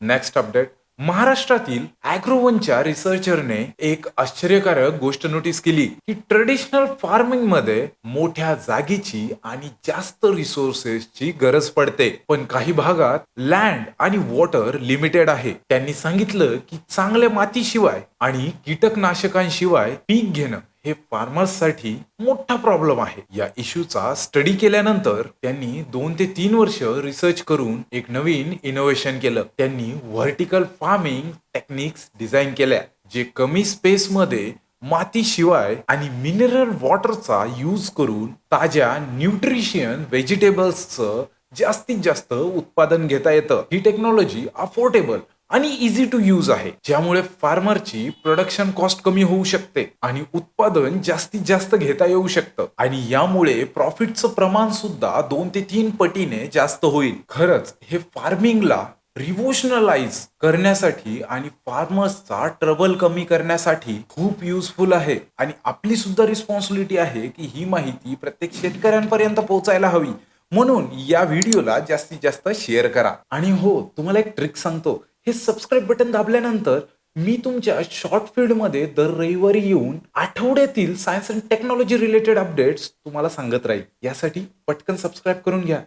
Next update महाराष्ट्रातील अॅग्रोवनच्या रिसर्चरने एक आश्चर्यकारक गोष्ट नोटीस केली. की ट्रेडिशनल फार्मिंगमध्ये मोठ्या जागेची आणि जास्त रिसोर्सेसची गरज पडते. पण काही भागात लँड आणि वॉटर लिमिटेड आहे. त्यांनी सांगितलं की चांगल्या मातीशिवाय आणि कीटकनाशकांशिवाय पीक घेणं हे फार्मर्ससाठी मोठा प्रॉब्लेम आहे. या इश्यूचा स्टडी केल्यानंतर त्यांनी दोन ते तीन वर्ष रिसर्च करून एक नवीन इनोव्हेशन केलं. त्यांनी व्हर्टिकल फार्मिंग टेक्निक्स डिझाईन केल्या जे कमी स्पेसमध्ये मातीशिवाय आणि मिनरल वॉटरचा यूज करून ताज्या न्यूट्रिशियन व्हेजिटेबल्सचं जास्तीत जास्त उत्पादन घेता येतं. ही टेक्नॉलॉजी अफोर्डेबल आणि इझी टू यूज आहे. ज्यामुळे फार्मरची प्रोडक्शन कॉस्ट कमी होऊ शकते आणि उत्पादन जास्तीत जास्त घेता येऊ शकतं. आणि यामुळे प्रॉफिटचं प्रमाण सुद्धा दोन ते तीन पटीने जास्त होईल. खरंच हे फार्मिंगला रिव्होशनलाइज करण्यासाठी आणि फार्मर्सचा ट्रबल कमी करण्यासाठी खूप युजफुल आहे. आणि आपली सुद्धा रिस्पॉन्सिबिलिटी आहे की ही माहिती प्रत्येक शेतकऱ्यांपर्यंत पोहोचायला हवी. म्हणून या व्हिडिओला जास्तीत जास्त शेअर करा. आणि हो तुम्हाला एक ट्रिक सांगतो. हे सबस्क्राईब बटन दाबल्यानंतर मी तुमच्या शॉर्ट फील्डमध्ये दर रविवारी येऊन आठवड्यातील science and technology related updates तुम्हाला सांगत राहील. यासाठी पटकन सबस्क्राईब करून घ्या.